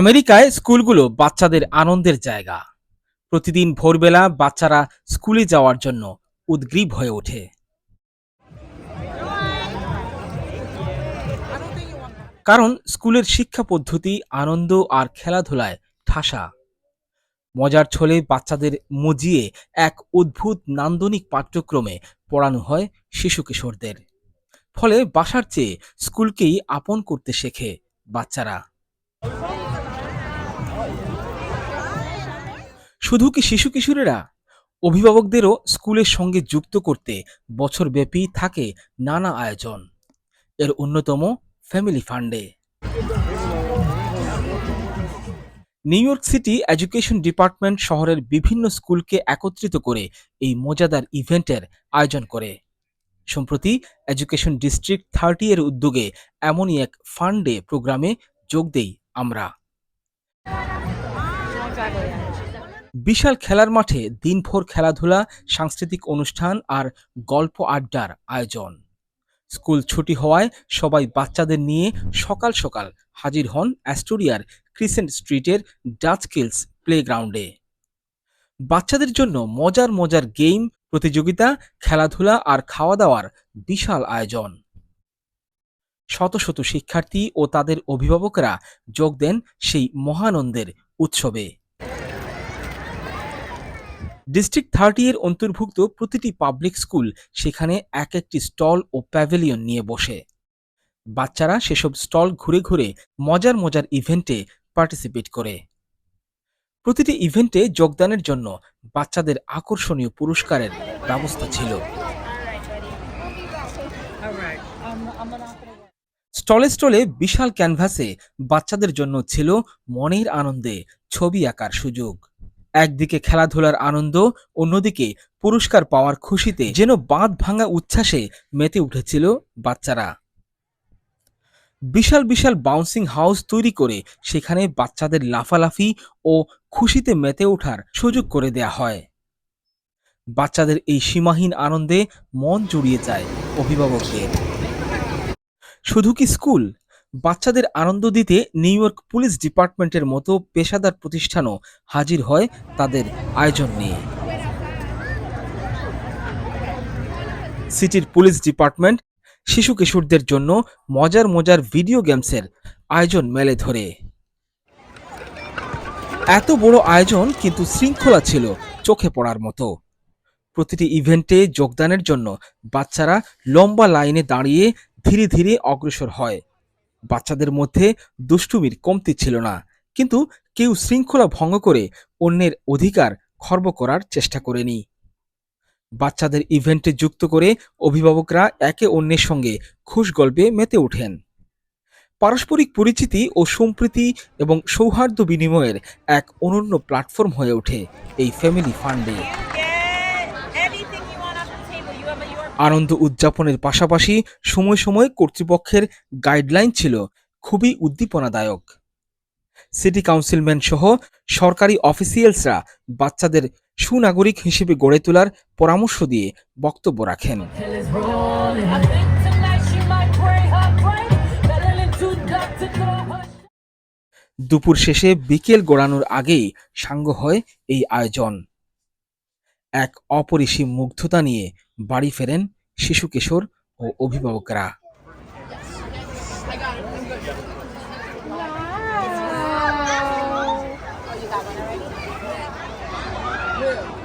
আমেরিকায় স্কুলগুলো বাচ্চাদের আনন্দের জায়গা। প্রতিদিন ভোরবেলা বাচ্চারা স্কুলে যাওয়ার জন্য উদ্গ্রীব হয়ে ওঠে। কারণ স্কুলের শিক্ষা পদ্ধতি, আনন্দ আর খেলাধুলায় ঠাসা। মজার ছলে বাচ্চাদের মজিয়ে এক অদ্ভুত নান্দনিক পাঠ্যক্রমে পড়ানো হয় শিশু কিশোরদের। ফলে বাসার চেয়ে স্কুলকেই আপন করতে শেখে বাচ্চারা। শুধু কি শিশু কিশোরেরা? অভিভাবকদেরও স্কুলের সঙ্গে যুক্ত করতে বছরব্যাপী থাকে নানা আয়োজন। এর অন্যতম ফ্যামিলি ফান্ডে। New York City education department শহরের বিভিন্ন স্কুলকে একত্রিত করে এই মজাদার ইভেন্টের আয়োজন করে। সম্প্রতি এডুকেশন ডিস্ট্রিক্ট থার্টি এর উদ্যোগে এমনই এক ফান্ডে প্রোগ্রামে যোগ দেই আমরা। বিশাল খেলার মাঠে দিনভর খেলাধুলা, সাংস্কৃতিক অনুষ্ঠান আর গল্প আড্ডার আয়োজন। স্কুল ছুটি হওয়ায় সবাই বাচ্চাদের নিয়ে সকাল সকাল হাজির হন অ্যাস্টোরিয়ার ক্রিসেন্ট স্ট্রিটের ডাচ কিলস প্লেগ্রাউন্ডে। বাচ্চাদের জন্য মজার মজার গেম, প্রতিযোগিতা, খেলাধুলা আর খাওয়া দাওয়ার বিশাল আয়োজন। শত শত শিক্ষার্থী ও তাদের অভিভাবকরা যোগ দেন সেই মহানন্দের উৎসবে। ডিস্ট্রিক্ট থার্টি এর অন্তর্ভুক্ত প্রতিটি পাবলিক স্কুল সেখানে এক একটি স্টল ও প্যাভিলিয়ন নিয়ে বসে। বাচ্চারা সেসব স্টল ঘুরে ঘুরে মজার মজার ইভেন্টে পার্টিসিপেট করে। প্রতিটি ইভেন্টে যোগদানের জন্য বাচ্চাদের আকর্ষণীয় পুরস্কারের ব্যবস্থা ছিল। স্টলে স্টলে বিশাল ক্যানভাসে বাচ্চাদের জন্য ছিল মনের আনন্দে ছবি আঁকার সুযোগ। একদিকে খেলাধুলার আনন্দ, অন্যদিকে পুরস্কার পাওয়ার খুশিতে যেন বাঁধ ভাঙা উচ্ছ্বাসে মেতে উঠেছিল বাচ্চারা। বিশাল বিশাল বাউন্সিং হাউস তৈরি করে সেখানে বাচ্চাদের লাফালাফি ও খুশিতে মেতে ওঠার সুযোগ করে দেয়া হয়। বাচ্চাদের এই সীমাহীন আনন্দে মন জুড়িয়ে যায় অভিভাবকদের। শুধু কি স্কুল বাচ্চাদের আনন্দ দিতে নিউ ইয়র্ক পুলিশ ডিপার্টমেন্টের মতো পেশাদার প্রতিষ্ঠানও হাজির হয় তাদের আয়োজন নিয়ে। সিটির পুলিশ ডিপার্টমেন্ট শিশু কিশোরদের জন্য মজার মজার ভিডিও গেমসের আয়োজন মেলে ধরে। এত বড় আয়োজন কিন্তু শৃঙ্খলা ছিল চোখে পড়ার মতো। প্রতিটি ইভেন্টে যোগদানের জন্য বাচ্চারা লম্বা লাইনে দাঁড়িয়ে ধীরে ধীরে অগ্রসর হয়। বাচ্চাদের মধ্যে দুষ্টুমির কমতি ছিল না। কিন্তু কেউ শৃঙ্খলা ভঙ্গ করে অন্যের অধিকার খর্ব করার চেষ্টা করেনি। বাচ্চাদের ইভেন্টে যুক্ত করে অভিভাবকরা একে অন্যের সঙ্গে খুশ গল্পে মেতে ওঠেন। পারস্পরিক পরিচিতি ও সম্প্রীতি এবং সৌহার্দ্য বিনিময়ের এক অনন্য প্ল্যাটফর্ম হয়ে ওঠে এই ফ্যামিলি ফান্ডে। আনন্দ উদযাপনের পাশাপাশি সময় সময় কর্তৃপক্ষের গাইডলাইন ছিল, খুবই উদ্দীপনাদায়ক সিটি কাউন্সিলম্যান সহ সরকারি অফিসিয়ালসরা বাচ্চাদের সুনাগরিক হিসেবে গড়ে তোলার পরামর্শ দিয়ে বক্তব্য রাখেন. দুপুর শেষে বিকেল গড়ানোর আগেই সাঙ্গ হয় এই আয়োজন এক অপরিসীম মুগ্ধতা নিয়ে বাড়ি ফেরেন শিশু কিশোর ও অভিভাবকরা Yeah.